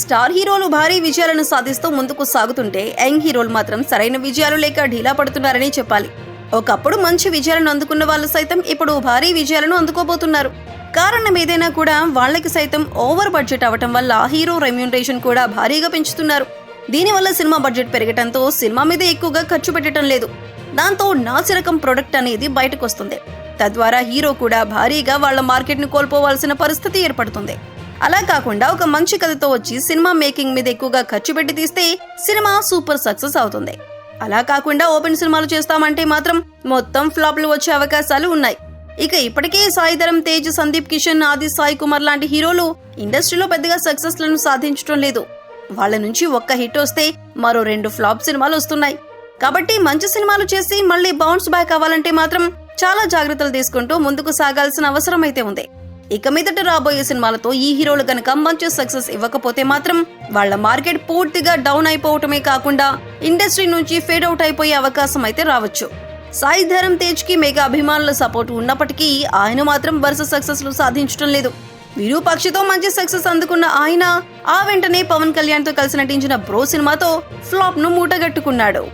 Star హీరోలు భారీ విజయాలను సాధిస్తూ ముందుకు సాగుతుంటే యంగ్ హీరోలు మాత్రం సరైన విజయాలు లేక ఢీలా పడుతున్నారని చెప్పాలి. ఒకప్పుడు మంచి విజయాలను అందుకున్న వాళ్ళు సైతం ఇప్పుడు భారీ విజయాలను అందుకోబోతున్నారు. కారణం ఏదైనా కూడా వాళ్ళకి సైతం ఓవర్ బడ్జెట్ అవటం వల్ల హీరో రెమ్యూనరేషన్ కూడా భారీగా పెంచుతున్నారు. దీనివల్ల సినిమా బడ్జెట్ పెరగటంతో సినిమా మీద ఎక్కువగా ఖర్చు పెట్టడం లేదు. దాంతో నాసిరకం ప్రొడక్ట్ అనేది బయటకు వస్తుంది తద్వారా హీరో కూడా భారీగా వాళ్ళ మార్కెట్ను కోల్పోవాల్సిన పరిస్థితి ఏర్పడుతుంది. అలా కాకుండా ఒక మంచి కథతో వచ్చి సినిమా మేకింగ్ మీద ఎక్కువగా ఖర్చు పెట్టి తీస్తే సినిమా సూపర్ సక్సెస్ అవుతుంది. అలా కాకుండా ఓపెన్ సినిమాలు చేస్తామంటే మాత్రం మొత్తం ఫ్లాప్లు వచ్చే అవకాశాలు ఉన్నాయి. ఇక ఇప్పటికే సాయిధరం తేజ్ సందీప్ కిషన్ ఆది సాయి కుమార్ లాంటి హీరోలు ఇండస్ట్రీలో పెద్దగా సక్సెస్లను సాధించడం లేదు. వాళ్ళ నుంచి ఒక్క హిట్ వస్తే మరో రెండు ఫ్లాప్ సినిమాలు వస్తున్నాయి. కాబట్టి మంచి సినిమాలు చేసి మళ్ళీ బౌన్స్ బ్యాక్ అవ్వాలంటే మాత్రం చాలా జాగ్రత్తలు తీసుకుంటూ ముందుకు సాగాల్సిన అవసరం అయితే ఉంది. ఇక మీదట రాబోయే సినిమాలతో ఈ హీరోలు గనక మంచి సక్సెస్ ఇవ్వకపోతే మాత్రం వాళ్ళ మార్కెట్ పూర్తిగా డౌన్ అయిపోవటమే కాకుండా ఇండస్ట్రీ నుంచి ఫేడ్ అవుట్ అయిపోయే అవకాశం అయితే రావచ్చు. సాయి ధరమ్ తేజ్కి మెగా అభిమానుల సపోర్ట్ ఉన్నప్పటికీ ఆయన మాత్రం వరుస సక్సెస్లు సాధించడం లేదు. విరూపాక్షితో మంచి సక్సెస్ అందుకున్న ఆయన ఆ వెంటనే పవన్ కళ్యాణ్తో కలిసి నటించిన బ్రో సినిమాతో ఫ్లాప్ను మూటగట్టుకున్నాడు.